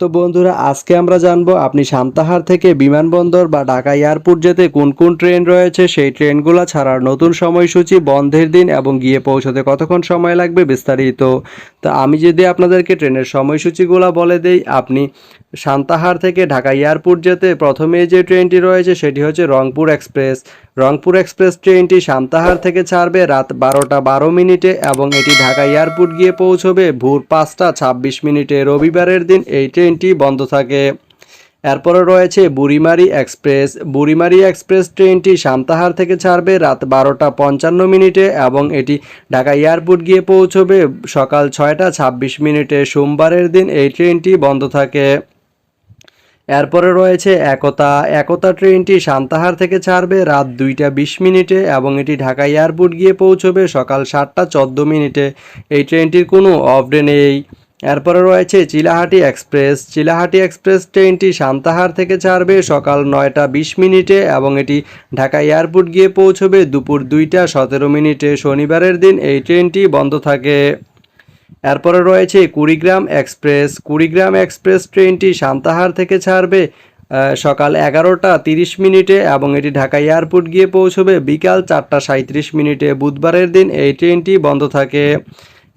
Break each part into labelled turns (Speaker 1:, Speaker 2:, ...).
Speaker 1: তো বন্ধুরা, আজকে আমরা জানব আপনি সান্তাহার থেকে বিমানবন্দর বা ঢাকা এয়ারপোর্ট যেতে কোন কোন ট্রেন রয়েছে, সেই ট্রেনগুলো ছাড়ার নতুন সময়সূচি, বন্ধের দিন এবং গিয়ে পৌঁছতে কতক্ষণ সময় লাগবে বিস্তারিত। তো আমি যদি আপনাদেরকে ট্রেনের সময়সূচিগুলো বলে দেই, আপনি সান্তাহার থেকে ঢাকা এয়ারপোর্ট যেতে প্রথমে যে ট্রেনটি রয়েছে, সেটি হচ্ছে রংপুর এক্সপ্রেস। রংপুর এক্সপ্রেস ট্রেনটি সান্তাহার থেকে ছাড়বে রাত বারোটা বারো মিনিটে এবং এটি ঢাকা এয়ারপোর্ট গিয়ে পৌঁছবে ভোর পাঁচটা ছাব্বিশ মিনিটে রবিবারের দিন এই ট্রেনটি বন্ধ থাকে। এরপরে রয়েছে বুড়িমারি এক্সপ্রেস। বুড়িমারি এক্সপ্রেস ট্রেনটি সান্তাহার থেকে ছাড়বে রাত বারোটা পঞ্চান্ন মিনিটে এবং এটি ঢাকা এয়ারপোর্ট গিয়ে পৌঁছবে সকাল ছয়টা ছাব্বিশ মিনিটে। সোমবারের দিন এই ট্রেনটি বন্ধ থাকে। এরপরে রয়েছে একতা। একতা ট্রেনটি সান্তাহার থেকে ছাড়বে রাত দুইটা বিশ মিনিটে এবং এটি ঢাকা এয়ারপোর্ট গিয়ে পৌঁছবে সকাল সাতটা চোদ্দ মিনিটে। এই ট্রেনটির কোনো অফ ডে নেই। এরপরে রয়েছে চিলাহাটি এক্সপ্রেস। চিলাহাটি এক্সপ্রেস ট্রেনটি সান্তাহার থেকে ছাড়বে সকাল নয়টা বিশ মিনিটে এবং এটি ঢাকা এয়ারপোর্ট গিয়ে পৌঁছবে দুপুর দুইটা সতেরো মিনিটে। শনিবারের দিন এই ট্রেনটি বন্ধ থাকে। এরপরে রয়েছে কুড়িগ্রাম এক্সপ্রেস। কুড়িগ্রাম এক্সপ্রেস ট্রেনটি সান্তাহার থেকে ছাড়বে সকাল এগারোটা তিরিশ মিনিটে এবং এটি ঢাকা এয়ারপোর্ট গিয়ে পৌঁছবে বিকাল চারটা সাঁত্রিশ মিনিটে। বুধবারের দিন এই ট্রেনটি বন্ধ থাকে।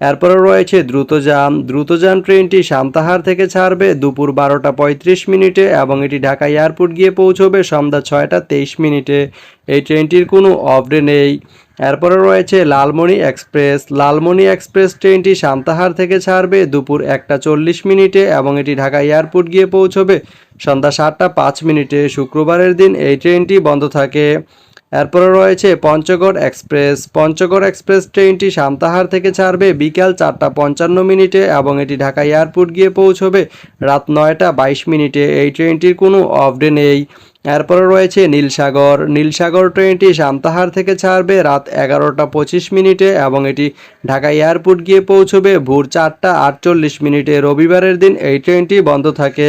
Speaker 1: এরপরে রয়েছে দ্রুতযান। দ্রুতযান ট্রেনটি সান্তাহার থেকে ছাড়বে দুপুর বারোটা পঁয়ত্রিশ মিনিটে এবং এটি ঢাকা এয়ারপোর্ট গিয়ে পৌঁছবে সন্ধ্যা ছয়টা তেইশ মিনিটে। এই ট্রেনটির কোনো অফ ডে নেই। এরপরে রয়েছে লালমণি এক্সপ্রেস। লালমণি এক্সপ্রেস ট্রেনটি সান্তাহার থেকে ছাড়বে দুপুর একটা চল্লিশ মিনিটে এবং এটি ঢাকা এয়ারপোর্ট গিয়ে পৌঁছবে সন্ধ্যা সাতটা পাঁচ মিনিটে শুক্রবারের দিন এই ট্রেনটি বন্ধ থাকে। এরপরে রয়েছে পঞ্চগড় এক্সপ্রেস। পঞ্চগড় এক্সপ্রেস ট্রেনটি সান্তাহার থেকে ছাড়বে বিকাল চারটা পঞ্চান্ন মিনিটে এবং এটি ঢাকা এয়ারপোর্ট গিয়ে পৌঁছবে রাত নয়টা বাইশ মিনিটে। এই ট্রেনটির কোনো অফ ডে নেই। এরপরে রয়েছে নীলসাগর। নীলসাগর ট্রেনটি সান্তাহার থেকে ছাড়বে রাত এগারোটা পঁচিশ মিনিটে এবং এটি ঢাকা এয়ারপোর্ট গিয়ে পৌঁছবে ভোর চারটা আটচল্লিশ মিনিটে। রবিবারের দিন এই ট্রেনটি বন্ধ থাকে।